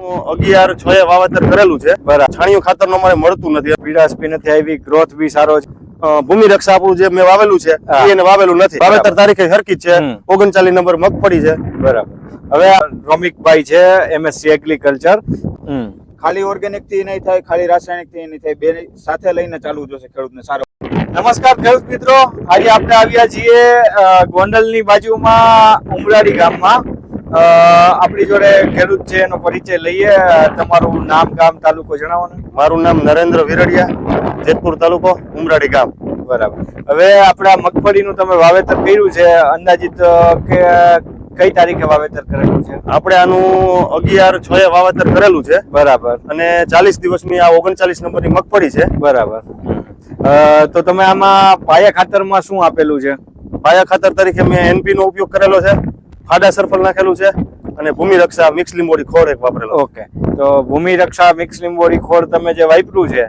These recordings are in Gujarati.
અગિયાર છ એ વાવેતર કરેલું છે. છાણિયું ખાતર અમારે મળતું નથી. પીડાશ બી નથી આવી ગ્રોથ બી સારો છે. ભૂમિ રક્ષા આપણું જે મેં વાવેલું છે એને વાવેલું નથી. વાવેતર તારીખે હરકી છે. ઓગણચાલીસ નંબર મગફળી છે. બરાબર. હવે રોમિકભાઈ છે એમએસસી એગ્રીકલ્ચર. હમ. ખાલી ઓર્ગેનિકથી નહીં થાય ખાલી રાસાયણિકથી નહીં થાય બે સાથે લઈને ચાલવું જોશે ખેડૂતને સારો. નમસ્કાર ખેડૂત મિત્રો. આજે આપણે આવ્યા છીએ ગોંડલની બાજુમાં ઉમરાડી ગામમાં. આપણી જોડે ખેડૂત છે એનો પરિચય લઈએ. તમારું નામ ગામ તાલુકો જણાવો મારું નામ નરેન્દ્ર વિરડિયા જેતપુર તાલુકો ઉમરાડી ગામ. બરાબર. હવે આપણા મગફળીનું તમે વાવેતર કર્યું છે અંદાજિત કે કઈ તારીખે વાવેતર કરેલું છે? આપણે આનું અગિયાર છ એ વાવેતર કરેલું છે. બરાબર. અને ચાલીસ દિવસની આ ઓગણચાલીસ નંબરની મગફળી છે. બરાબર. તો તમે આમાં પાયા ખાતરમાં શું આપેલું છે? પાયા ખાતર તરીકે મેં એનપી નો ઉપયોગ કરેલો છે. ફાડા સર્પલ નાખેલું છે અને ભૂમિ રક્ષા મિક્સ લીંબોડી ખોળ એક વાપરેલો. ઓકે. તો ભૂમિ રક્ષા મિક્સ લીંબોડી ખોળ તમે જે વાપર્યું છે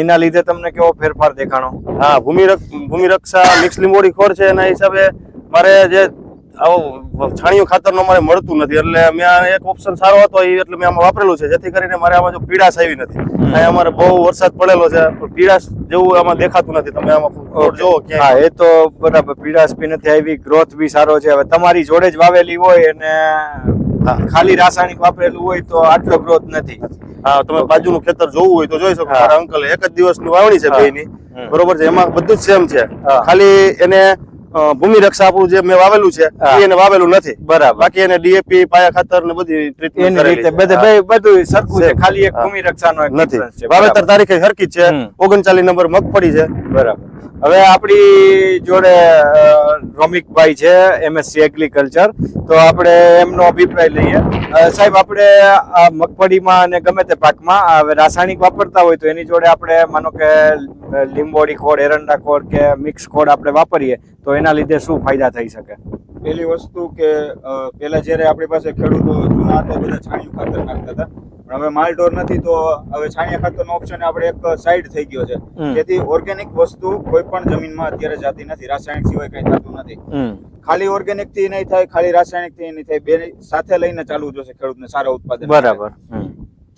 એના લીધે તમને કેવો ફેરફાર દેખાણો? હા ભૂમિ ભૂમિ રક્ષા મિક્સ લીંબોડી ખોળ છે એના હિસાબે મારે જે આવો છાણિયું ખાતર અમારે મળતું નથી. એટલે મેં એક ઓપ્શન સારો હતો એ એટલે મેં આમાં વાપરેલું છે. જેથી કરીને મારે આમાં જો પીડાશ આવી નથી. અહીંયા અમારે બહુ વરસાદ પડેલો છે પણ પીડાશ જેવું આમાં દેખાતું નથી. તમે આમાં જો હા એ તો બરાબર પીડાશ બી નથી આવી ગ્રોથ બી સારો છે. હવે તમારી જોડે જ વાવેલી હોય અને ખાલી રાસાયણિક વાપરેલું હોય તો આટલો ગ્રોથ નથી. હા તમે બાજુનું ખેતર જોવું હોય તો જોઈ શકો. મારા અંકલ એક જ દિવસની વાવણી છે હા. બરોબર છે? એમાં બધું જ સેમ છે. ખાલી એને ભૂમિ રક્ષા આપણું જે મેં વાવેલું છે એને વાવેલું નથી. બરાબર. બાકી એને ડીએપી પાયા ખાતર ને બધી ટ્રીટમેન્ટ રીતે બધે બધું સરખું છે. ખાલી એક ભૂમિ રક્ષાનો એક નથી. છે. વાવેતર. તારીખે હરકી છે. ઓગણચાલીસ નંબર મગફળી છે. બરાબર. હવે આપણી જોડે રોમિકભાઈ છે એમએસસી એગ્રીકલ્ચર તો આપણે એમનો અભિપ્રાય લઈએ. સાહેબ, આપણે આ મગફળીમાં અને ગમે તે પાકમાં હવે રાસાયણિક વાપરતા હોય તો એની જોડે આપણે માનો કે લીંબોડી ખોળ, એરંડા ખોળ કે મિક્સ ખોળ આપણે વાપરીએ, તો એના લીધે શું ફાયદા થઈ શકે? પેલી વસ્તુ કે પેલા જ્યારે આપણી પાસે ખેડૂતો જૂના હતા બધા છાણિયું ખાતર નાખતા હતા. પણ હવે માલઢોર નથી તો હવે છાણિયા ખાતરનો ઓપ્શન આપણે એક સાઈડ થઈ ગયો છે. જેથી ઓર્ગેનિક વસ્તુ કોઈ પણ જમીનમાં અત્યારે જતી નથી. રાસાયણિક સિવાય કઈ થતું નથી. ખાલી ઓર્ગેનિકથી નહીં થાય ખાલી રાસાયણિકથી નહીં થાય. બે સાથે લઈને ચાલવું જોશે ખેડૂતને સારા ઉત્પાદન. બરાબર.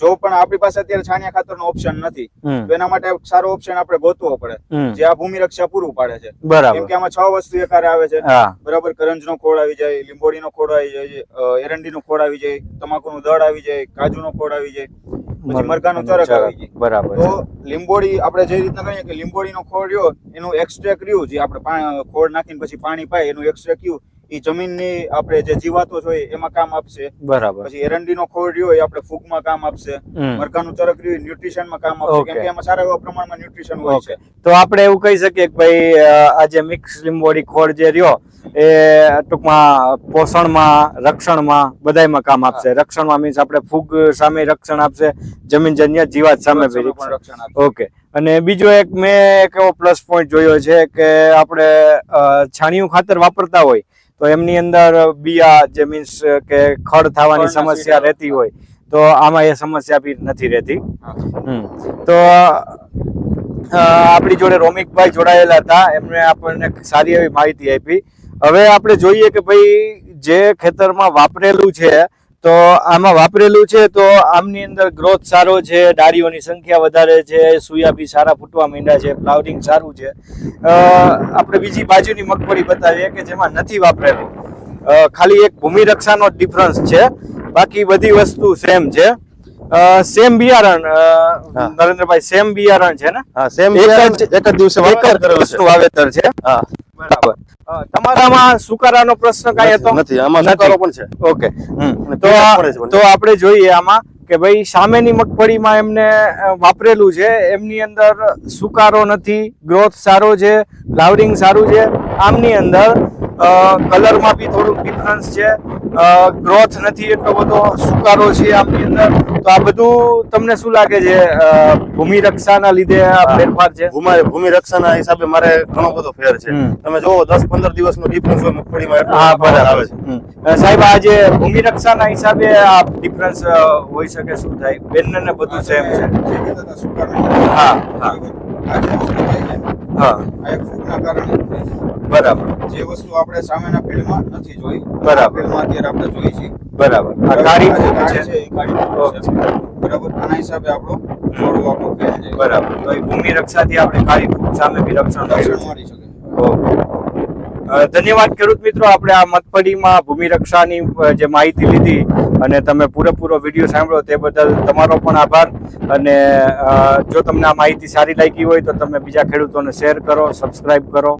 જો પણ આપણી પાસે અત્યારે છાણિયા ખાતરનો ઓપ્શન નથી તો એના માટે સારો ઓપ્શન આપણે ગોતવો પડે. જે આ ભૂમિ રક્ષા પૂરું પાડે છે. કેમ કે આમાં છ વસ્તુ એકારે આવે છે. બરાબર કરંજનો ખોળ આવી જાય લીંબોડીનો ખોળ આવી જાય એરંડી એરંડીનો ખોળ આવી જાય તમાકુનું દળ આવી જાય કાજુનો ખોળ આવી જાય પછી મરઘાનું ચરક આવી જાય. બરાબર તો લીંબોડી આપણે જે રીતના કહીએ કે લીંબોડીનો ખોળ રહ્યો એનું એક્સટ્રેક્ટ રહ્યું જે આપણે ખોળ નાખીને પછી પાણી પાય એનું એક્સટ્રેક્ટ રહ્યું એ જમીનની આપણે જે જીવાતો જોઈએ એમાં કામ આપશે. બરાબર. પછી એરંડીનો ખોળ રહ્યો એ આપણે ફૂગમાં કામ આપશે. મરઘાનું ચરક રહ્યું ન્યુટ્રિશનમાં કામ આપશે. કેમ કે એમાં સારા એવા પ્રમાણમાં ન્યુટ્રિશન હોય છે. તો આપણે એવું કહી શકીએ કે ભાઈ આ જે મિક્સ લીંબોડી ખોળ જે રહ્યો એ ટૂંકમાં પોષણમાં રક્ષણમાં બધાયમાં કામ આપશે. રક્ષણમાં મીન્સ આપણે ફૂગ સામે રક્ષણ આપશે જમીનજન્ય જીવાત સામે જીવાત સામે રક્ષણ. રક્ષણ આપશે. ઓકે. અને બીજો એક મેં એક એવો પ્લસ પોઈન્ટ જોયો છે કે આપણે છાણિયું ખાતર વાપરતા હોય તો એમની અંદર બિયા જે મીન્સ કે ખડ થવાની સમસ્યા રહેતી. હોય તો આમાં એ સમસ્યા બી નથી રહેતી. હમ. તો આપણી જોડે રોમિકભાઈ જોડાયેલા હતા. એમણે આપણને સારી એવી માહિતી આપી. હવે આપણે જોઈએ કે ભાઈ જે ખેતરમાં વાપરેલું છે તો આમાં વાપરેલું છે તો આમની અંદર ગ્રોથ સારો છે ડાળીઓની સંખ્યા વધારે છે સુયા બી સારા ફૂટવા માંડ્યા છે ફ્લાવરિંગ સારું છે. આપણે બીજી બાજુની મગફળી બતાવીએ કે જેમાં નથી વાપરેલું. ખાલી એક ભૂમિ રક્ષાનો ડિફરન્સ છે. બાકી બધી વસ્તુ સેમ છે. સેમ બિયારણ નરેન્દ્રભાઈ સેમ બિયારણ છે ને? હા સેમ એક જ- દિવસે વાવેતર વસ્તુ છે. વાવેતર છે. હા. બરાબર. તમારામાં સુકારાનો પ્રશ્ન કાંઈ હતો? નથી આમાં સુકારો પણ છે. ઓકે. તો. તો આપણે જોઈએ આમાં કે ભાઈ સામેની મગફળીમાં એમને વાપરેલું છે. એમની અંદર સુકારો નથી. ગ્રોથ સારો છે. ફ્લાવરિંગ સારું છે. આમની અંદર કલરમાં બી થોડુંક ડિફરન્સ છે. ગ્રોથ નથી એટલો બધો સુકારો છે આપની અંદર. તો આ બધું તમને શું લાગે છે? ભૂમિ રક્ષાના લીધે આ ફેરફાર છે? ભૂમિ રક્ષાના હિસાબે મારે ઘણો બધો ફેર છે. તમે જો દસ પંદર દિવસનો ડિફરન્સ હોય મગફળીમાં હા બરાબર આવે છે. સાહેબ આ જે ભૂમિ રક્ષાના હિસાબે આ ડિફરન્સ હોઈ શકે શું થાય? બેનને બધું સેમ છે. હા હા. હા. આ એક ફૂગના કારણે છે. બરાબર. જે વસ્તુ આપણે સામેના ફિલ્ડમાં નથી જોઈ બરાબર. ફિલ્ડમાં અત્યારે આપણે જોઈ છીએ. બરાબર. આ કાળી ફૂગ છે? છે છે. બરાબર? આના હિસાબે આપણો છોડવો આપણો ફેલ જાય બરાબર. તો એ ભૂમિ રક્ષાથી આપણે કાળી ફૂગ સામે બી રક્ષણ મળી શકે ઓકે. ધન્યવાદ ખેડૂત મિત્રો. આપણે આ મગફળીમાં ભૂમિ રક્ષાની જે માહિતી લીધી અને તમે પૂરેપૂરો વીડિયો સાંભળો તે બદલ તમારો પણ આભાર. અને જો તમને આ માહિતી સારી લાગી હોય તો તમે બીજા ખેડૂતોને શેર કરો, સબસ્ક્રાઇબ કરો.